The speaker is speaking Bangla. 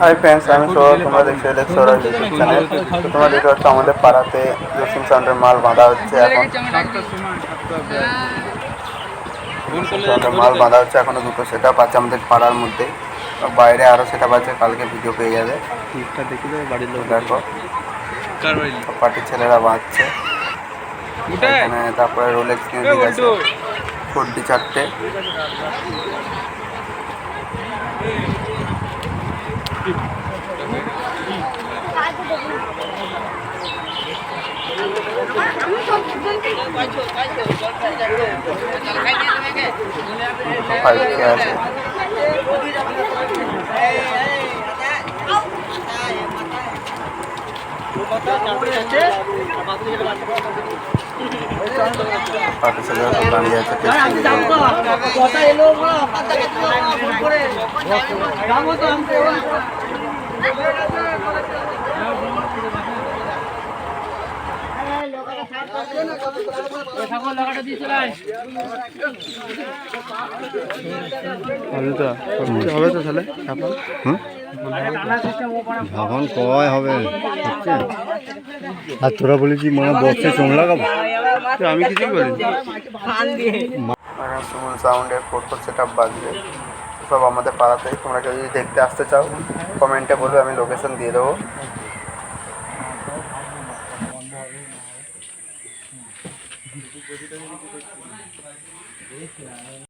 হাই ফ্রেন্ডস আমি সৌরভ তোমরা দেখছ সৌরভ ইউটিউব চ্যানেল তো তোমরা দেখতে পাচ্ছ আমাদের পাড়াতে জসিম সাউন্ডের মাল বাঁধা হচ্ছে এখন। সাউন্ডের মাল বাঁধা হচ্ছে এখনও দুটো সেট আপ আছে আমাদের পাড়ার মধ্যে। বাইরে আরও সেট আপ আছে কালকে ভিডিও পেয়ে যাবে। বাড়ির লোক দেখো পার্টির ছেলেরা বাঁধছে। এখানে তারপরে রোলেক্স মিউজিক আছে। ফোরটি চারটে। সব দাঁড়িয়ে আছে। হবে তো হবে তো তাহলে ভাবন কয় হবে? আর তোরা বলি কি মনে বক্সে চোখ লাগাবো? আমি কিছুই এখানে সাউন্ডের ফোর সেট আপ বাজবে। সব আমাদের পাড়াতে তোমরা কেউ যদি দেখতে আসতে চাও কমেন্টে বলবে আমি লোকেশন দিয়ে দেবো।